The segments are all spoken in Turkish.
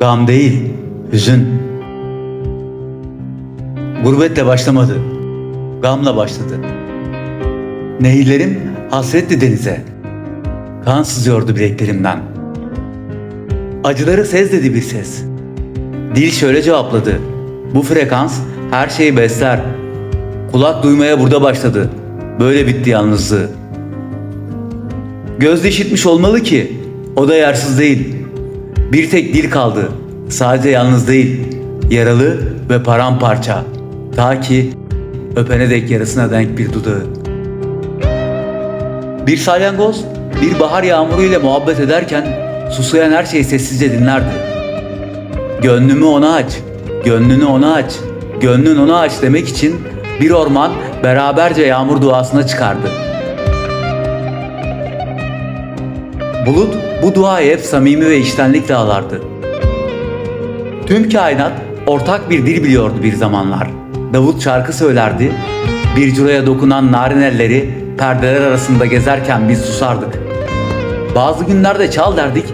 Gam değil, hüzün. Gurbetle başlamadı. Gamla başladı. Nehirlerim hasretti denize. Kan sızıyordu bileklerimden. Acıları sez dedi bir ses. Dil şöyle cevapladı. Bu frekans her şeyi besler. Kulak duymaya burada başladı. Böyle bitti yalnızlığı. Göz de işitmiş olmalı ki o da yarsız değil. Bir tek dil kaldı. Sadece yalnız değil. Yaralı ve paramparça. Ta ki öpene dek yarısına denk bir dudağı. Bir salyangoz bir bahar yağmuru ile muhabbet ederken susayan her şeyi sessizce dinlerdi. Gönlümü ona aç, gönlünü ona aç, gönlün ona aç demek için bir orman beraberce yağmur duasına çıkardı. Bulut bu duayı hep samimi ve içtenlikle ağlardı. Tüm kainat ortak bir dil biliyordu bir zamanlar. Davut şarkı söylerdi. Bir curaya dokunan narin elleri perdeler arasında gezerken biz susardık. Bazı günlerde çal derdik.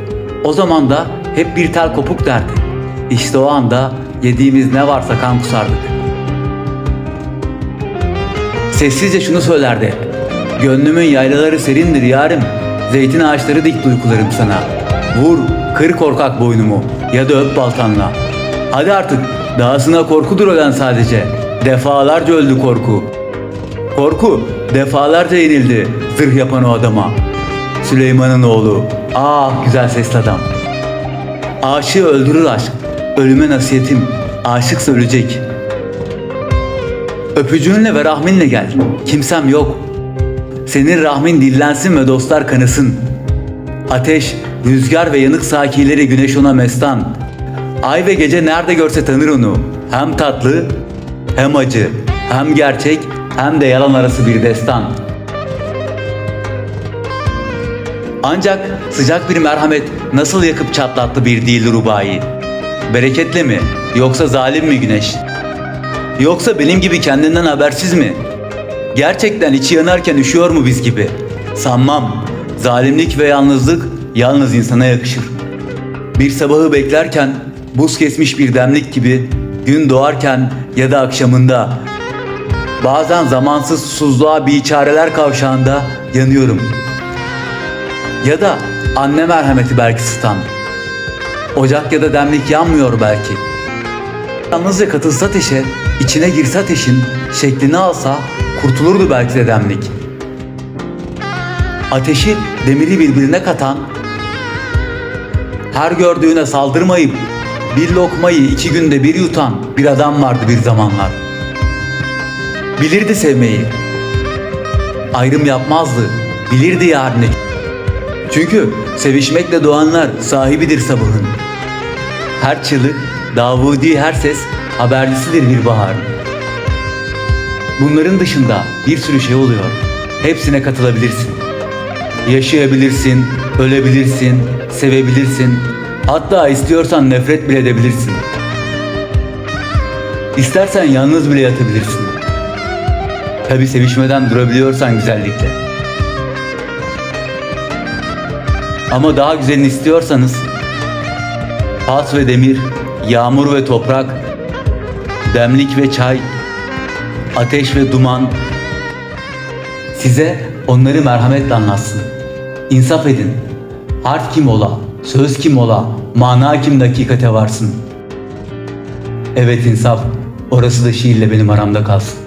O zaman da hep bir tel kopuk derdi. İşte o anda yediğimiz ne varsa kan kusardık. Sessizce şunu söylerdi. Gönlümün yaylaları serindir yarim. Zeytin ağaçları dik duygularım sana. Vur, kır korkak boynumu ya da öp baltanla. Hadi artık dahasına korkudur ölen sadece. Defalarca öldü korku. Korku defalarca yenildi zırh yapan o adama. Süleyman'ın oğlu. Ah güzel sesli adam. Aşığı öldürür aşk. Ölüme nasiyetim. Aşıksa ölecek. Öpücüğünle ve rahminle gel. Kimsem yok. Senin rahmin dillensin ve dostlar kanısın. Ateş, rüzgar ve yanık sakileri güneş ona mestan. Ay ve gece nerede görse tanır onu. Hem tatlı, hem acı, hem gerçek, hem de yalan arası bir destan. Ancak sıcak bir merhamet nasıl yakıp çatlattı bir değil rubayı? Bereketle mi, yoksa zalim mi güneş? Yoksa benim gibi kendinden habersiz mi? Gerçekten içi yanarken üşüyor mu biz gibi? Sanmam. Zalimlik ve yalnızlık yalnız insana yakışır. Bir sabahı beklerken buz kesmiş bir demlik gibi gün doğarken ya da akşamında bazen zamansız susuzluğa biçareler kavşağında yanıyorum. Ya da anne merhameti belki stan. Ocak ya da demlik yanmıyor belki. Yalnızca katılsa ateşe, içine girse ateşin, şeklini alsa kurtulurdu belki de demlik. Ateşi demiri birbirine katan, her gördüğüne saldırmayıp bir lokmayı iki günde bir yutan bir adam vardı bir zamanlar. Bilirdi sevmeyi. Ayrım yapmazdı. Bilirdi yarını. Çünkü sevişmekle doğanlar sahibidir sabahın. Her çığlık, Davudi her ses habercisidir bir bahar. Bunların dışında bir sürü şey oluyor. Hepsine katılabilirsin. Yaşayabilirsin, ölebilirsin, sevebilirsin. Hatta istiyorsan nefret bile edebilirsin. İstersen yalnız bile yatabilirsin. Tabi sevişmeden durabiliyorsan güzellikle. Ama daha güzelini istiyorsanız At ve demir, yağmur ve toprak, demlik ve çay, ateş ve duman size onları merhametle anlatsın. İnsaf edin. Harf kim ola, söz kim ola, mana kim dakikate varsın. Evet insaf, orası da şiirle benim aramda kalsın.